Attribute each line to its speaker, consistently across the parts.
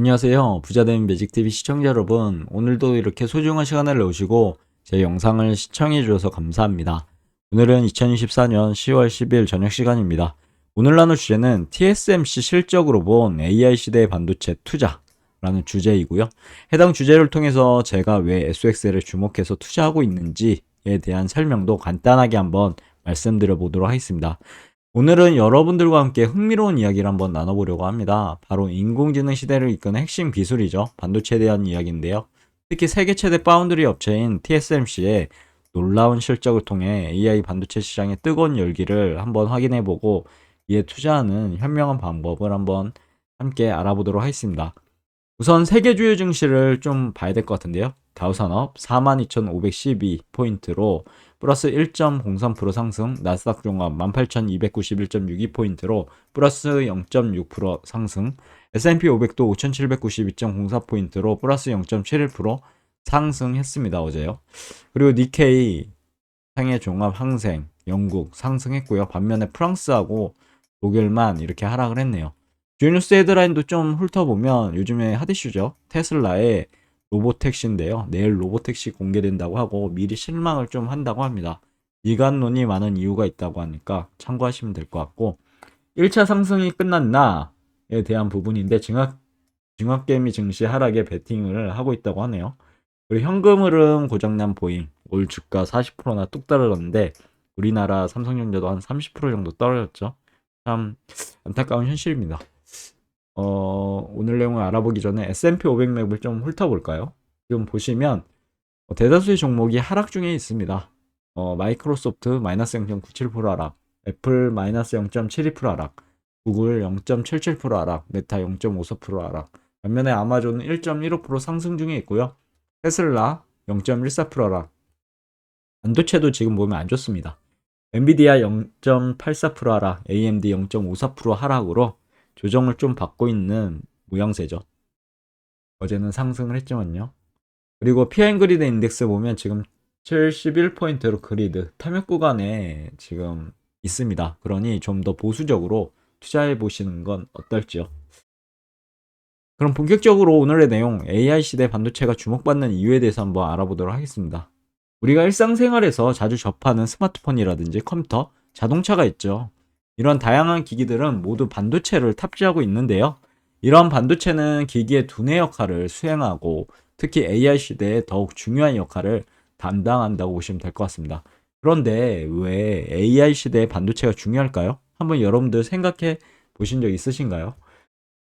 Speaker 1: 안녕하세요. 부자되는 매직TV 시청자 여러분. 오늘도 이렇게 소중한 시간을 내오시고 제 영상을 시청해 주셔서 감사합니다. 오늘은 2024년 10월 10일 저녁 시간입니다. 오늘 나눌 주제는 TSMC 실적으로 본 AI 시대의 반도체 투자라는 주제이고요. 해당 주제를 통해서 제가 왜 SXL에 주목해서 투자하고 있는지에 대한 설명도 간단하게 한번 말씀드려 보도록 하겠습니다. 오늘은 여러분들과 함께 흥미로운 이야기를 한번 나눠보려고 합니다. 바로 인공지능 시대를 이끄는 핵심 기술이죠. 반도체에 대한 이야기인데요. 특히 세계 최대 파운드리 업체인 TSMC의 놀라운 실적을 통해 AI 반도체 시장의 뜨거운 열기를 한번 확인해보고 이에 투자하는 현명한 방법을 한번 함께 알아보도록 하겠습니다. 우선 세계 주요 증시를 좀 봐야 될 것 같은데요. 다우산업 42,512포인트로 플러스 1.03% 상승, 나스닥 종합 18,291.62포인트로 플러스 0.6% 상승, S&P 500도 5,792.04포인트로 플러스 0.71% 상승했습니다. 어제요. 그리고 니케이, 상해 종합 항생, 영국 상승했고요. 반면에 프랑스하고 독일만 이렇게 하락을 했네요. 주요 뉴스 헤드라인도 좀 훑어보면 요즘에 핫이슈죠. 테슬라의 로보택시인데요. 내일 로보택시 공개된다고 하고 미리 실망을 좀 한다고 합니다. 이간론이 많은 이유가 있다고 하니까 참고하시면 될 것 같고 1차 상승이 끝났나에 대한 부분인데 증학 증학개미 증시 하락에 베팅을 하고 있다고 하네요. 그리고 현금 흐름 고장난 보잉 올 주가 40%나 뚝 떨어졌는데 우리나라 삼성전자도 한 30% 정도 떨어졌죠. 참 안타까운 현실입니다. 어, 오늘 내용을 알아보기 전에 S&P 500 맵을 좀 훑어볼까요? 지금 보시면 어, 대다수의 종목이 하락 중에 있습니다. 어, 마이크로소프트 마이너스 0.97% 하락, 애플 마이너스 0.72% 하락, 구글 0.77% 하락, 메타 0.54% 하락, 반면에 아마존은 1.15% 상승 중에 있고요. 테슬라 0.14% 하락. 반도체도 지금 보면 안 좋습니다. 엔비디아 0.84% 하락, AMD 0.54% 하락으로 조정을 좀 받고 있는 모양새죠. 어제는 상승을 했지만요. 그리고 피아인 그리드 인덱스 보면 지금 71포인트로 그리드 탐욕 구간에 지금 있습니다. 그러니 좀 더 보수적으로 투자해 보시는 건 어떨지요? 그럼 본격적으로 오늘의 내용 AI 시대 반도체가 주목받는 이유에 대해서 한번 알아보도록 하겠습니다. 우리가 일상생활에서 자주 접하는 스마트폰이라든지 컴퓨터, 자동차가 있죠. 이런 다양한 기기들은 모두 반도체를 탑재하고 있는데요. 이런 반도체는 기기의 두뇌 역할을 수행하고 특히 AI 시대에 더욱 중요한 역할을 담당한다고 보시면 될 것 같습니다. 그런데 왜 AI 시대에 반도체가 중요할까요? 한번 여러분들 생각해 보신 적 있으신가요?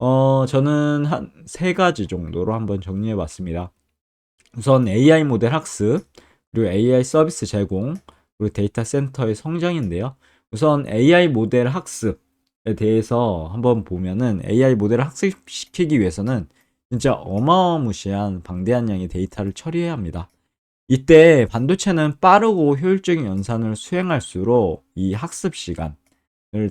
Speaker 1: 어, 저는 한 세 가지 정도로 한번 정리해 봤습니다. 우선 AI 모델 학습, 그리고 AI 서비스 제공, 그리고 데이터 센터의 성장인데요. 우선 AI 모델 학습에 대해서 한번 보면은 AI 모델을 학습시키기 위해서는 진짜 어마어마무시한 방대한 양의 데이터를 처리해야 합니다. 이때 반도체는 빠르고 효율적인 연산을 수행할수록 이 학습 시간을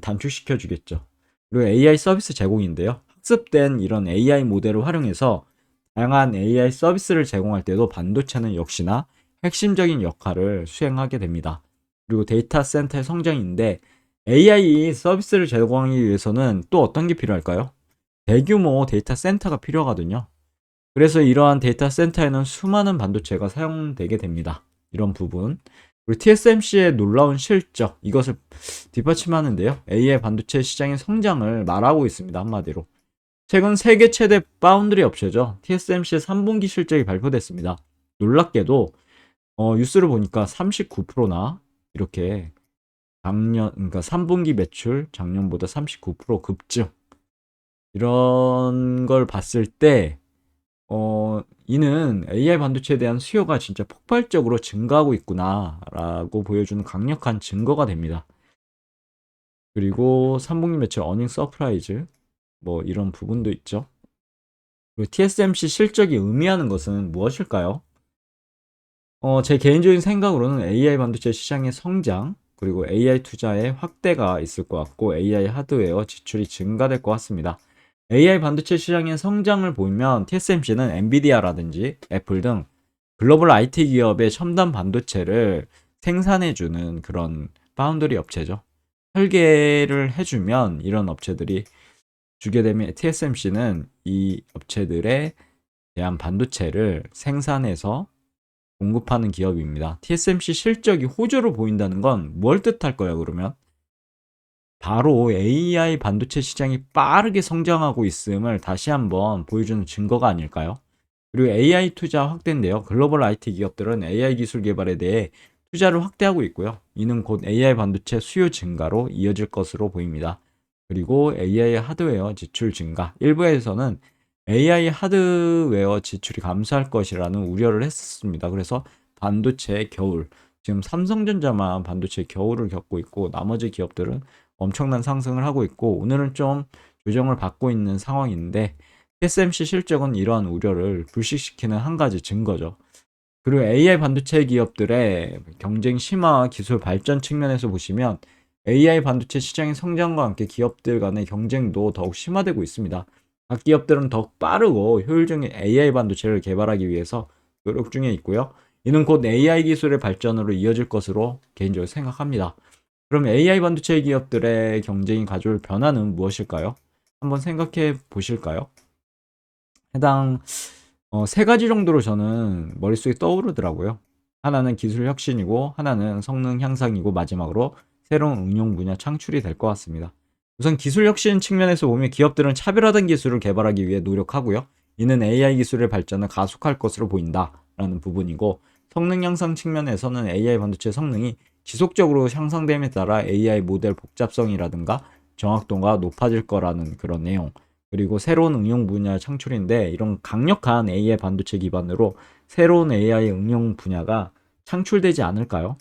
Speaker 1: 단축시켜 주겠죠. 그리고 AI 서비스 제공인데요. 학습된 이런 AI 모델을 활용해서 다양한 AI 서비스를 제공할 때도 반도체는 역시나 핵심적인 역할을 수행하게 됩니다. 그리고 데이터 센터의 성장인데 AI 서비스를 제공하기 위해서는 또 어떤 게 필요할까요? 대규모 데이터 센터가 필요하거든요. 그래서 이러한 데이터 센터에는 수많은 반도체가 사용되게 됩니다. 이런 부분. 그리고 TSMC의 놀라운 실적, 이것을 뒷받침하는데요. AI 반도체 시장의 성장을 말하고 있습니다. 한마디로. 최근 세계 최대 파운드리 업체죠. TSMC의 3분기 실적이 발표됐습니다. 놀랍게도 어, 뉴스를 보니까 39%나 이렇게 작년 그러니까 3분기 매출 작년보다 39% 급증 이런 걸 봤을 때 어, 이는 AI 반도체에 대한 수요가 진짜 폭발적으로 증가하고 있구나라고 보여주는 강력한 증거가 됩니다. 그리고 3분기 매출 어닝 서프라이즈 뭐 이런 부분도 있죠. TSMC 실적이 의미하는 것은 무엇일까요? 어, 제 개인적인 생각으로는 AI 반도체 시장의 성장, 그리고 AI 투자의 확대가 있을 것 같고 AI 하드웨어 지출이 증가될 것 같습니다. AI 반도체 시장의 성장을 보면 TSMC는 엔비디아라든지 애플 등 글로벌 IT 기업의 첨단 반도체를 생산해주는 그런 파운드리 업체죠. 설계를 해주면 이런 업체들이 주게 되면 TSMC는 이 업체들에 대한 반도체를 생산해서 공급하는 기업입니다. TSMC 실적이 호조로 보인다는 건 뭘 뜻할까요, 그러면? 바로 AI 반도체 시장이 빠르게 성장하고 있음을 다시 한번 보여주는 증거가 아닐까요? 그리고 AI 투자 확대인데요. 글로벌 IT 기업들은 AI 기술 개발에 대해 투자를 확대하고 있고요. 이는 곧 AI 반도체 수요 증가로 이어질 것으로 보입니다. 그리고 AI 하드웨어 지출 증가. 일부에서는 AI 하드웨어 지출이 감소할 것이라는 우려를 했었습니다. 그래서 반도체 겨울. 지금 삼성전자만 반도체 겨울을 겪고 있고 나머지 기업들은 엄청난 상승을 하고 있고 오늘은 좀 조정을 받고 있는 상황인데 TSMC 실적은 이러한 우려를 불식시키는 한 가지 증거죠. 그리고 AI 반도체 기업들의 경쟁 심화 기술 발전 측면에서 보시면 AI 반도체 시장의 성장과 함께 기업들 간의 경쟁도 더욱 심화되고 있습니다. 각 기업들은 더욱 빠르고 효율적인 AI 반도체를 개발하기 위해서 노력 중에 있고요. 이는 곧 AI 기술의 발전으로 이어질 것으로 개인적으로 생각합니다. 그럼 AI 반도체 기업들의 경쟁이 가져올 변화는 무엇일까요? 한번 생각해 보실까요? 해당 어, 세 가지 정도로 저는 머릿속에 떠오르더라고요. 하나는 기술 혁신이고, 하나는 성능 향상이고, 마지막으로 새로운 응용 분야 창출이 될 것 같습니다. 우선 기술 혁신 측면에서 보면 기업들은 차별화된 기술을 개발하기 위해 노력하고요. 이는 AI 기술의 발전을 가속할 것으로 보인다라는 부분이고, 성능 향상 측면에서는 AI 반도체 성능이 지속적으로 향상됨에 따라 AI 모델 복잡성이라든가 정확도가 높아질 거라는 그런 내용. 그리고 새로운 응용 분야 창출인데 이런 강력한 AI 반도체 기반으로 새로운 AI 응용 분야가 창출되지 않을까요?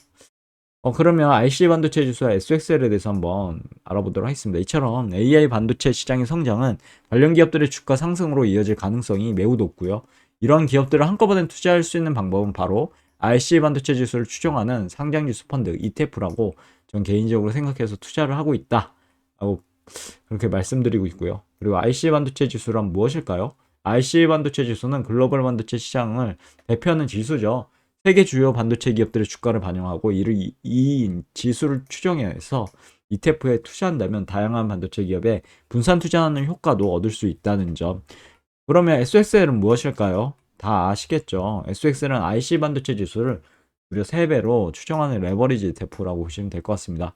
Speaker 1: 어, 그러면 IC 반도체 지수와 SXL에 대해서 한번 알아보도록 하겠습니다. 이처럼 AI 반도체 시장의 성장은 관련 기업들의 주가 상승으로 이어질 가능성이 매우 높고요. 이런 기업들을 한꺼번에 투자할 수 있는 방법은 바로 RC 반도체 지수를 추종하는 상장 지수 펀드 ETF라고 전 개인적으로 생각해서 투자를 하고 있다. 라고 그렇게 말씀드리고 있고요. 그리고 IC 반도체 지수란 무엇일까요? IC 반도체 지수는 글로벌 반도체 시장을 대표하는 지수죠. 세계 주요 반도체 기업들의 주가를 반영하고 이를 이, 이 지수를 추정해서 ETF에 투자한다면 다양한 반도체 기업에 분산 투자하는 효과도 얻을 수 있다는 점. 그러면 SXL은 무엇일까요? 다 아시겠죠. SXL은 IC 반도체 지수를 무려 3배로 추정하는 레버리지 ETF라고 보시면 될 것 같습니다.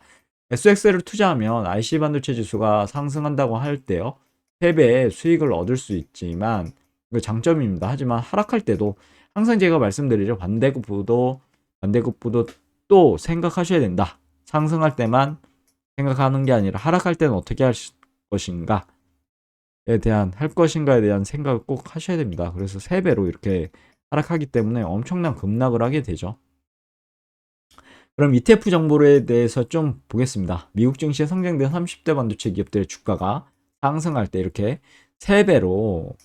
Speaker 1: SXL을 투자하면 IC 반도체 지수가 상승한다고 할 때요. 3배의 수익을 얻을 수 있지만 장점입니다. 하지만 하락할 때도 항상 제가 말씀드리죠. 반대급부도 반대급부도 또 생각하셔야 된다. 상승할 때만 생각하는 게 아니라 하락할 때는 어떻게 할 것인가에 대한 할 것인가에 대한 생각을 꼭 하셔야 됩니다. 그래서 3배로 이렇게 하락하기 때문에 엄청난 급락을 하게 되죠. 그럼 ETF 정보에 대해서 좀 보겠습니다. 미국 증시에 상장된 30대 반도체 기업들의 주가가 상승할 때 이렇게 3배로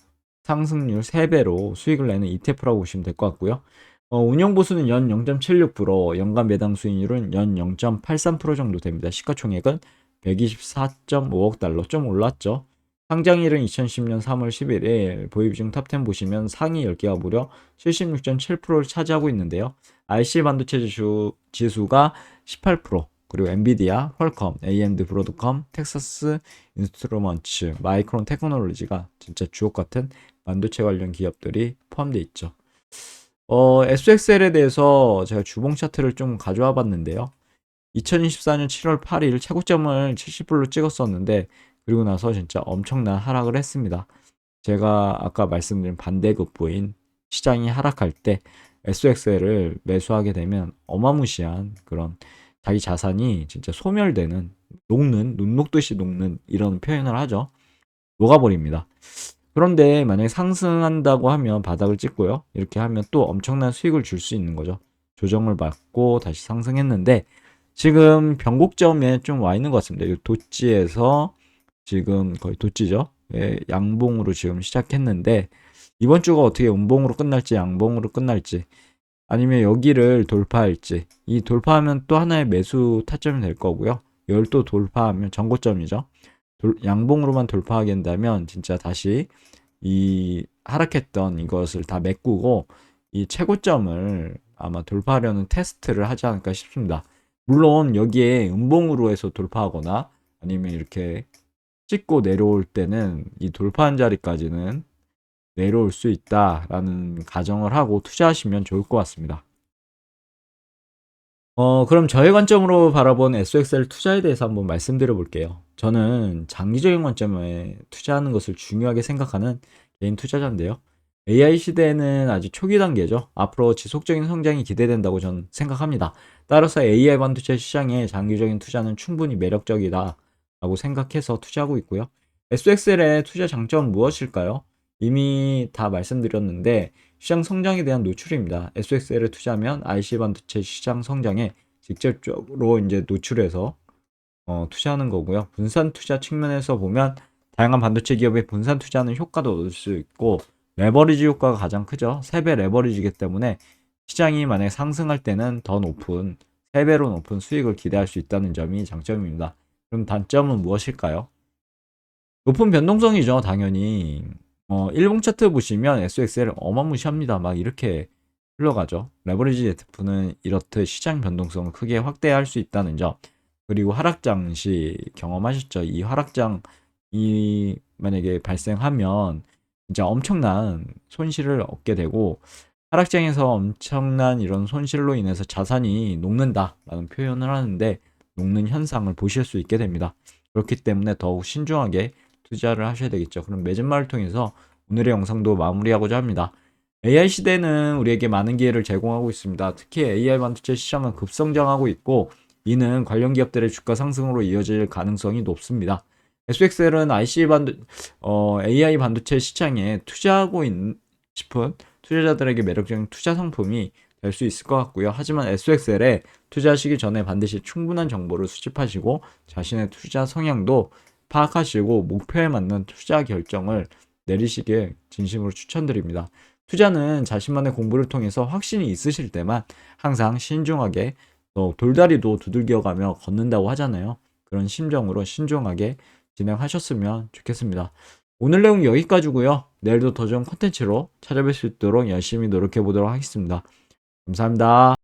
Speaker 1: 상승률 3배로 수익을 내는 ETF라고 보시면 될 것 같고요. 어, 운영 보수는 연 0.76%, 연간 매당 수익률은 연 0.83% 정도 됩니다. 시가총액은 124.5억 달러 좀 올랐죠. 상장일은 2010년 3월 11일 보유비중 탑10 보시면 상위 10개가 무려 76.7%를 차지하고 있는데요. IC 반도체 지수, 지수가 18%, 그리고 엔비디아, 퀄컴, AMD 브로드컴, 텍사스 인스트루먼츠, 마이크론 테크놀로지가 진짜 주옥 같은 반도체 관련 기업들이 포함되어 있죠. 어, SXL에 대해서 제가 주봉 차트를 좀 가져와 봤는데요. 2024년 7월 8일 최고점을 70불로 찍었었는데 그리고 나서 진짜 엄청난 하락을 했습니다. 제가 아까 말씀드린 반대급부인 시장이 하락할 때 SXL을 매수하게 되면 어마무시한 그런 자기 자산이 진짜 소멸되는 녹는 눈 녹듯이 녹는 이런 표현을 하죠. 녹아버립니다. 그런데 만약에 상승한다고 하면 바닥을 찍고요. 이렇게 하면 또 엄청난 수익을 줄 수 있는 거죠. 조정을 받고 다시 상승했는데 지금 변곡점에 좀 와 있는 것 같습니다. 도찌에서 지금 거의 도찌죠. 예, 양봉으로 지금 시작했는데 이번 주가 어떻게 음봉으로 끝날지 양봉으로 끝날지 아니면 여기를 돌파할지 이 돌파하면 또 하나의 매수 타점이 될 거고요. 또 돌파하면 전고점이죠. 돌, 양봉으로만 돌파하게 된다면 진짜 다시 이 하락했던 이것을 다 메꾸고 이 최고점을 아마 돌파하려는 테스트를 하지 않을까 싶습니다. 물론 여기에 음봉으로 해서 돌파하거나 아니면 이렇게 찍고 내려올 때는 이 돌파한 자리까지는 내려올 수 있다라는 가정을 하고 투자하시면 좋을 것 같습니다. 어, 그럼 저의 관점으로 바라본 SXL 투자에 대해서 한번 말씀드려 볼게요. 저는 장기적인 관점에 투자하는 것을 중요하게 생각하는 개인 투자자인데요. AI 시대에는 아직 초기 단계죠. 앞으로 지속적인 성장이 기대된다고 저는 생각합니다. 따라서 AI 반도체 시장에 장기적인 투자는 충분히 매력적이다 라고 생각해서 투자하고 있고요. SXL의 투자 장점은 무엇일까요? 이미 다 말씀드렸는데 시장 성장에 대한 노출입니다. SXL에 투자하면 IC 반도체 시장 성장에 직접적으로 이제 노출해서 어, 투자하는 거고요. 분산 투자 측면에서 보면 다양한 반도체 기업의 분산 투자는 효과도 얻을 수 있고 레버리지 효과가 가장 크죠. 3배 레버리지이기 때문에 시장이 만약 상승할 때는 더 높은 3배로 높은 수익을 기대할 수 있다는 점이 장점입니다. 그럼 단점은 무엇일까요? 높은 변동성이죠, 당연히. 어, 일봉 차트 보시면 SXL 어마무시합니다. 막 이렇게 흘러가죠. 레버리지 ZF는 이렇듯 시장 변동성을 크게 확대할 수 있다는 점. 그리고 하락장 시 경험하셨죠. 이 하락장 이 만약에 발생하면 진짜 엄청난 손실을 얻게 되고 하락장에서 엄청난 이런 손실로 인해서 자산이 녹는다라는 표현을 하는데 녹는 현상을 보실 수 있게 됩니다. 그렇기 때문에 더욱 신중하게 투자를 하셔야 되겠죠. 그럼 매진마를 통해서 오늘의 영상도 마무리하고자 합니다. AI 시대는 우리에게 많은 기회를 제공하고 있습니다. 특히 AI 반도체 시장은 급성장하고 있고 이는 관련 기업들의 주가 상승으로 이어질 가능성이 높습니다. SXL은 IC 반도, 어, AI 반도체 시장에 투자하고 있, 싶은 투자자들에게 매력적인 투자 상품이 될 수 있을 것 같고요. 하지만 SXL에 투자하시기 전에 반드시 충분한 정보를 수집하시고 자신의 투자 성향도 파악하시고 목표에 맞는 투자 결정을 내리시길 진심으로 추천드립니다. 투자는 자신만의 공부를 통해서 확신이 있으실 때만 항상 신중하게 또 돌다리도 두들겨가며 걷는다고 하잖아요. 그런 심정으로 신중하게 진행하셨으면 좋겠습니다. 오늘 내용 여기까지고요. 내일도 더 좋은 콘텐츠로 찾아뵐 수 있도록 열심히 노력해 보도록 하겠습니다. 감사합니다.